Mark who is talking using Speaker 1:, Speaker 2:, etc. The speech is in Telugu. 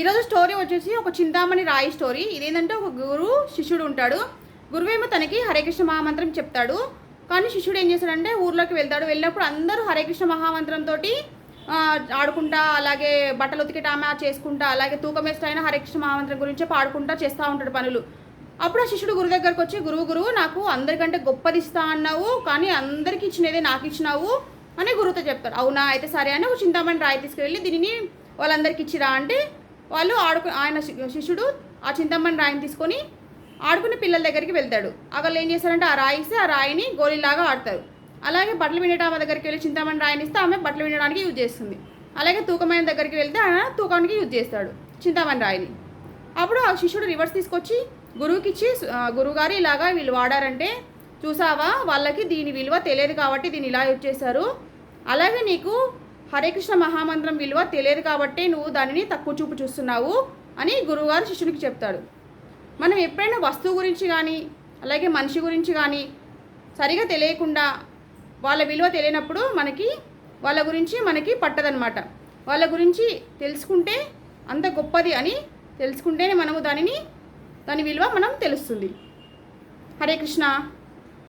Speaker 1: ఈరోజు స్టోరీ వచ్చేసి ఒక చింతామణి రాయి స్టోరీ. ఇదేంటంటే ఒక గురు శిష్యుడు ఉంటాడు. గురువేమో తనకి హరే కృష్ణ మహామంత్రం చెప్తాడు. కానీ శిష్యుడు ఏం చేస్తాడంటే ఊర్లోకి వెళ్తాడు. వెళ్ళినప్పుడు అందరూ హరే కృష్ణ మహామంత్రంతో ఆడుకుంటా అలాగే బట్టలు ఉతికిటామా చేసుకుంటా అలాగే తూకం వేస్తాయిన హరే కృష్ణ మహామంత్రం గురించి పాడుకుంటా చేస్తూ ఉంటాడు పనులు. అప్పుడు ఆ శిష్యుడు గురువు దగ్గరకు వచ్చి గురువు గురువు నాకు అందరికంటే గొప్పది ఇస్తా అన్నావు కానీ అందరికి ఇచ్చినదే నాకు ఇచ్చినావు అని గురువుతో చెప్తారు అవునా అయితే సరే అని ఒక చింతామణి రాయి తీసుకెళ్ళి దీనిని వాళ్ళందరికి ఇచ్చిరా అంటే వాళ్ళు ఆడుకు ఆయన శిష్యుడు ఆ చింతమణి రాయిని తీసుకొని ఆడుకునే పిల్లల దగ్గరికి వెళ్తాడు. అక్కడ ఏం చేస్తారంటే ఆ రాయి ఇస్తే ఆ రాయిని గోళీలాగా ఆడతారు. అలాగే బట్టలు వినడం దగ్గరికి వెళ్ళి చింతామణి రాయిని ఇస్తే ఆమె బట్టలు వినడానికి యూజ్ చేస్తుంది. అలాగే తూకమైన దగ్గరికి వెళ్తే ఆయన తూకానికి యూజ్ చేస్తాడు చింతామణి రాయిని. అప్పుడు ఆ శిష్యుడు రివర్స్ తీసుకొచ్చి గురువుకి ఇచ్చి గురువుగారు ఇలాగా వీళ్ళు వాడారంటే చూసావా? వాళ్ళకి దీని విలువ తెలియదు కాబట్టి దీన్ని ఇలా యూజ్ చేశారు. అలాగే నీకు హరే కృష్ణ మహామంత్రం విలువ తెలియదు కాబట్టి నువ్వు దానిని తక్కువ చూపు చూస్తున్నావు అని గురువుగారు శిష్యునికి చెప్తాడు. మనం ఎప్పుడైనా వస్తువు గురించి కానీ అలాగే మనిషి గురించి కానీ సరిగా తెలియకుండా వాళ్ళ విలువ తెలియనప్పుడు మనకి వాళ్ళ గురించి మనకి పట్టదనమాట వాళ్ళ గురించి తెలుసుకుంటే అంత గొప్పది అని తెలుసుకుంటేనే మనము దానిని దాని విలువ మనం తెలుస్తుంది. హరే కృష్ణ.